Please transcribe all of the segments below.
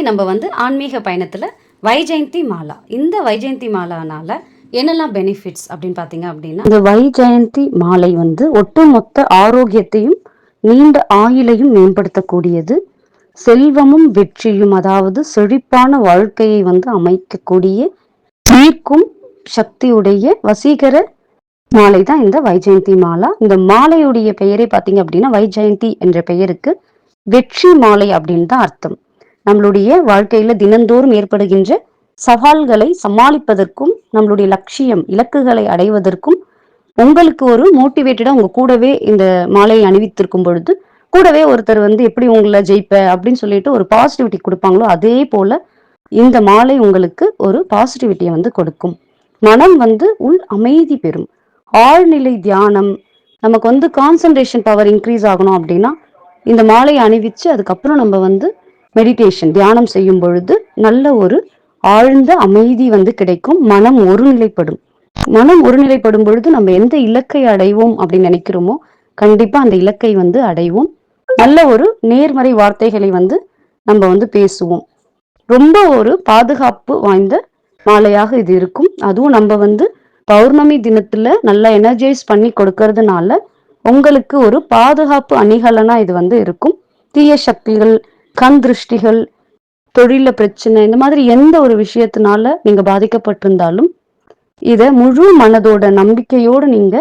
இன்றைக்கி நம்ம வந்து ஆன்மீக பயணத்தில் வைஜெயந்தி மாலா. இந்த வைஜெயந்தி மாலானால என்னெல்லாம் பெனிஃபிட்ஸ் அப்படின்னு பார்த்தீங்க அப்படின்னா இந்த வைஜெயந்தி மாலை வந்து ஒட்டுமொத்த ஆரோக்கியத்தையும் நீண்ட ஆயுளையும் மேம்படுத்தக்கூடியது. செல்வமும் வெற்றியும் அதாவது செழிப்பான வாழ்க்கையை வந்து அமைக்கக்கூடிய ஈர்க்கும் சக்தியுடைய வசீகர மாலை தான் இந்த வைஜெயந்தி மாலா. இந்த மாலையுடைய பெயரே பார்த்தீங்க அப்படின்னா வைஜெயந்தி என்ற பெயருக்கு வெற்றி மாலை அப்படின்னு தான் அர்த்தம். நம்மளுடைய வாழ்க்கையில தினந்தோறும் ஏற்படுகின்ற சவால்களை சமாளிப்பதற்கும் நம்மளுடைய லட்சியம் இலக்குகளை அடைவதற்கும் உங்களுக்கு ஒரு மோட்டிவேட்டடா உங்க கூடவே இந்த மாலையை அணிவித்திருக்கும் பொழுது கூடவே ஒருத்தர் வந்து எப்படி உங்களை ஜெயிப்ப அப்படின்னு சொல்லிட்டு ஒரு பாசிட்டிவிட்டி கொடுப்பாங்களோ அதே போல இந்த மாலை உங்களுக்கு ஒரு பாசிட்டிவிட்டியை வந்து கொடுக்கும். மனம் வந்து உள் அமைதி பெறும். ஆழ்நிலை தியானம் நமக்கு வந்து கான்சன்ட்ரேஷன் பவர் இன்க்ரீஸ் ஆகணும் அப்படின்னா இந்த மாலையை அணிவிச்சு அதுக்கப்புறம் நம்ம வந்து மெடிடேஷன் தியானம் செய்யும் பொழுது நல்ல ஒரு ஆழ்ந்த அமைதி வந்து கிடைக்கும். மனம் ஒருநிலைப்படும். மனம் ஒருநிலைப்படும் பொழுது நம்ம எந்த இலக்கை அடைவோம் அப்படின்னு நினைக்கிறோமோ கண்டிப்பா அந்த இலக்கை வந்து அடைவோம். நல்ல ஒரு நேர்மறை வார்த்தைகளை வந்து நம்ம வந்து பேசுவோம். ரொம்ப ஒரு பாதுகாப்பு வாய்ந்த மாலையாக இது இருக்கும். அதுவும் நம்ம வந்து பௌர்ணமி தினத்துல நல்லா எனர்ஜைஸ் பண்ணி கொடுக்கறதுனால உங்களுக்கு ஒரு பாதுகாப்பு அணிகலனா இது வந்து இருக்கும். தீய சக்திகள் கண் திருஷ்டிகள் தொழில பிரச்சனை இந்த மாதிரி எந்த ஒரு விஷயத்தினால நீங்க பாதிக்கப்பட்டிருந்தாலும் இத முழு மனதோட நம்பிக்கையோடு நீங்க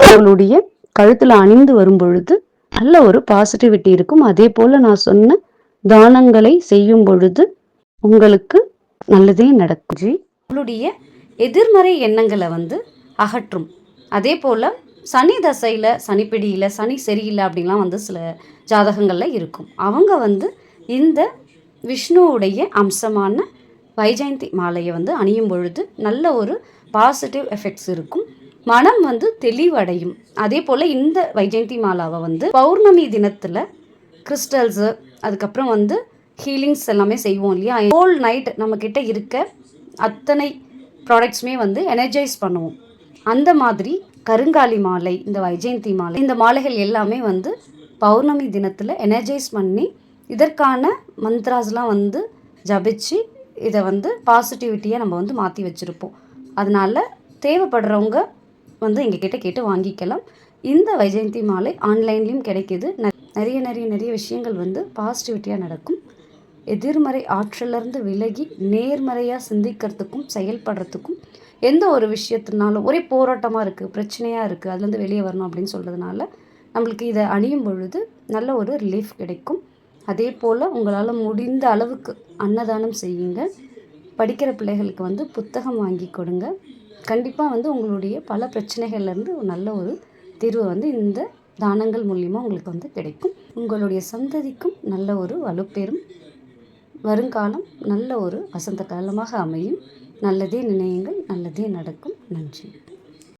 உங்களுடைய கழுத்துல அணிந்து வரும் பொழுது நல்ல ஒரு பாசிட்டிவிட்டி இருக்கும். அதே போல நான் சொன்ன தானங்களை செய்யும் பொழுது உங்களுக்கு நல்லதே நடக்கும். ஜி உங்களுடைய எதிர்மறை எண்ணங்களை வந்து அகற்றும். அதே போல் சனி தசையில் சனிப்பிடியில் சனி சரியில்லை அப்படின்லாம் வந்து சில ஜாதகங்களில் இருக்கும். அவங்க வந்து இந்த விஷ்ணுவுடைய அம்சமான வைஜெயந்தி மாலையை வந்து அணியும் பொழுது நல்ல ஒரு பாசிட்டிவ் எஃபெக்ட்ஸ் இருக்கும். மனம் வந்து தெளிவடையும். அதே போல் இந்த வைஜெயந்தி மாலாவை வந்து பௌர்ணமி தினத்தில் கிறிஸ்டல்ஸு அதுக்கப்புறம் வந்து ஹீலிங்ஸ் எல்லாமே செய்வோம் இல்லையா? ஹோல் நைட் நம்மக்கிட்ட இருக்க அத்தனை ப்ராடக்ட்ஸுமே வந்து எனர்ஜைஸ் பண்ணுவோம். அந்த மாதிரி கருங்காலி மாலை இந்த வைஜெயந்தி மாலை இந்த மாலைகள் எல்லாமே வந்து பௌர்ணமி தினத்தில் எனர்ஜைஸ் பண்ணி இதற்கான மந்த்ராஸ்லாம் வந்து ஜபிச்சு இதை வந்து பாசிட்டிவிட்டியை நம்ம வந்து மாற்றி வச்சுருப்போம். அதனால் தேவைப்படுறவங்க வந்து எங்ககிட்ட கேட்டு வாங்கிக்கலாம். இந்த வைஜெயந்தி மாலை ஆன்லைன்லேயும் கிடைக்கிது. நிறைய நிறைய நிறைய விஷயங்கள் வந்து பாசிட்டிவிட்டியாக நடக்கும். எதிர்மறை ஆற்றலிருந்து விலகி நேர்மறையாக சிந்திக்கிறதுக்கும் செயல்படுறதுக்கும் எந்த ஒரு விஷயத்தினாலும் ஒரே போராட்டமாக இருக்குது பிரச்சனையாக இருக்குது அதுலேருந்து வெளியே வரணும் அப்படின்னு சொல்கிறதுனால நம்மளுக்கு இதை அணியும் பொழுது நல்ல ஒரு ரிலீஃப் கிடைக்கும். அதே போல் உங்களால் முடிந்த அளவுக்கு அன்னதானம் செய்யுங்க படிக்கிற பிள்ளைகளுக்கு வந்து புத்தகம் வாங்கி கொடுங்க. கண்டிப்பாக வந்து உங்களுடைய பல பிரச்சனைகள்லேருந்து ஒரு நல்ல ஒரு தீர்வு வந்து இந்த தானங்கள் மூலியமாக உங்களுக்கு வந்து கிடைக்கும். உங்களுடைய சந்ததிக்கும் நல்ல ஒரு வலுப்பெறும். வருங்காலம் நல்ல ஒரு வசந்த காலமாக அமையும். நல்லதே நினையுங்கள் நல்லதே நடக்கும். நன்றி.